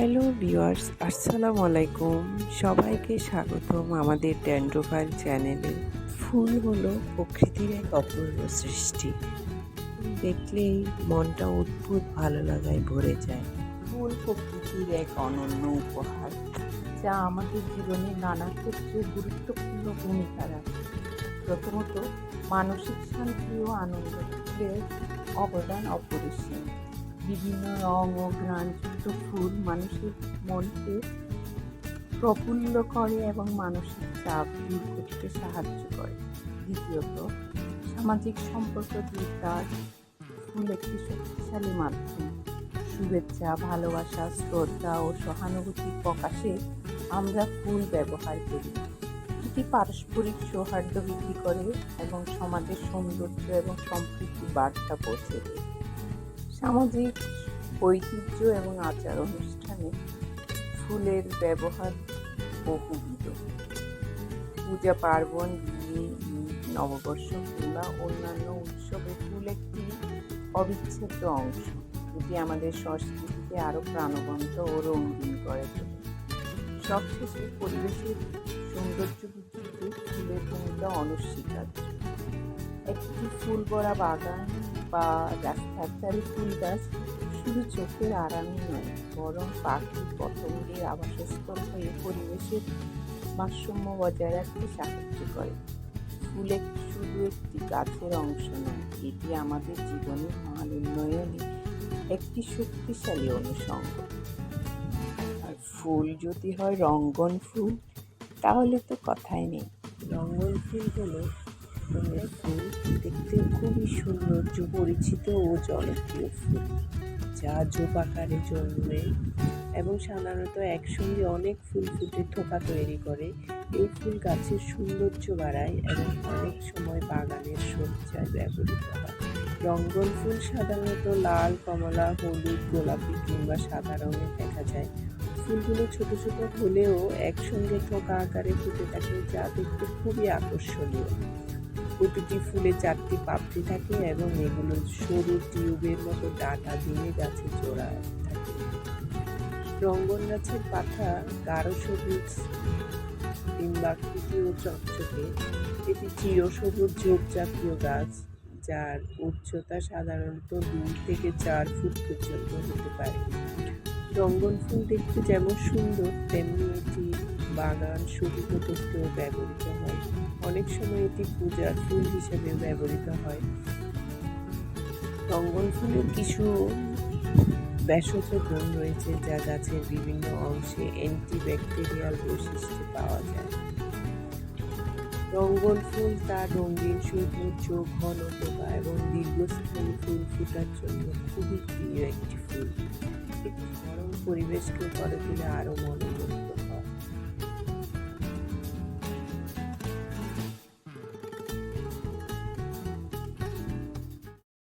Hello viewers, আসসালামু আলাইকুম। সবাইকে স্বাগতম আমাদের ড্যান্ড্রোফাইল চ্যানেলে। ফুল হলো প্রকৃতির এক অপূর্ব সৃষ্টি। দেখলেই মনটা অদ্ভুত ভালো লাগায় ভরে যায়। ফুল প্রকৃতির এক অনন্য উপহার, যা আমাদের জীবনে নানা ক্ষেত্রে গুরুত্বপূর্ণ ভূমিকা রাখে। প্রথমত, মানসিক শান্তি ও আনন্দ অবদান অপরিসীম। বিভিন্ন রং ও ঘ্রাণযুক্ত ফুল মানুষের মনকে প্রফুল্ল করে এবং মানসিক চাপ দূর করতে সাহায্য করে। দ্বিতীয়ত, সামাজিক সম্পর্ক বিকাশ ফুল একটি শক্তিশালী মাধ্যম। শুভেচ্ছা, ভালোবাসা, শ্রদ্ধা ও সহানুভূতি প্রকাশে আমরা ফুল ব্যবহার করি। এটি পারস্পরিক সৌহার্দ্য বৃদ্ধি করে এবং সমাজের সৌন্দর্য এবং সম্প্রীতি বার্তা পৌঁছে দেয়। সামাজিক ঐতিহ্য এবং আচার অনুষ্ঠানে ফুলের ব্যবহার বহুবিধ। পূজা পার্বণ, বিয়ে নববর্ষ কিংবা অন্যান্য উৎসবে ফুল একটি অবিচ্ছেদ্য অংশ। এটি আমাদের সংস্কৃতিকে আরও প্রাণবন্ত ও রঙিন করে তোলে। সবশেষে পরিবেশের সৌন্দর্য বৃদ্ধিতে ফুলের ভূমিকা অনস্বীকার্য। একটি ফুল ভরা বাগান বা রাস্তার ধারে ফুল গাছ, শুধু চোখের আরামই নয়, বরং পাখি পতঙ্গের আবাসস্থল হয়ে পরিবেশের ভারসাম্য বজায় রাখতে সাহায্য করে। ফুল শুধু একটি গাছের অংশ নয়, এটি আমাদের জীবনের মান উন্নয়নে একটি শক্তিশালী অনুষঙ্গ। আর ফুল যদি হয় রঙ্গন ফুল, তাহলে তো কথাই নেই। রঙ্গন ফুল হলো রঙের ফুল দেখতে খুবই সৌন্দর্য, পরিচিত ও জনপ্রিয় ফুল, যা জোপাকারে জন্মে এবং সাধারণত একসঙ্গে অনেক ফুল ফুটে থোকা তৈরি করে। এই ফুল গাছের সৌন্দর্য বাড়ায় এবং অনেক সময় বাগানের সজ্জায় ব্যবহৃত হয়। রঙ্গন ফুল সাধারণত লাল, কমলা, হলুদ, গোলাপি কিংবা সাদা রঙের দেখা যায়। ফুলগুলো ছোট ছোট হলেও একসঙ্গে থোকা আকারে ফুটে থাকে, যা দেখতে খুবই আকর্ষণীয়। প্রতিটি ফুলে চারটি পাপড়ি থাকে এবং এগুলো সরু টিউবের মতো ডাটা দিয়ে গাছে জোড়া থাকে। রঙ্গন গাছের পাতা গাঢ় সবুজ, ডিম্বাকৃতি ও চকচকে। এটি চিরসবুজ ঝোপ জাতীয় গাছ, যার উচ্চতা সাধারণত দুই থেকে চার ফুট পর্যন্ত হতে পারে। রঙ্গন ফুল দেখতে যেমন সুন্দর, তেমনি এটি বাগান শোভিত করতেও ব্যবহৃত হয়। অনেক সময় এটি পূজার ফুল হিসেবে ব্যবহৃত হয়। রঙ্গন ফুলের কিছু ভেষজ গুণ রয়েছে যা গাছের বিভিন্ন অংশে অ্যান্টিব্যাকটেরিয়াল বৈশিষ্ট্য পাওয়া যায়। রঙ্গন ফুল তার রঙিন সৌন্দর্য ঘনত্বতা এবং দীর্ঘস্থায়ী ফুল ফোটার জন্য খুবই প্রিয় একটি ফুল। পরিবেশকে করে তুলে আরও মনোমুগ্ধ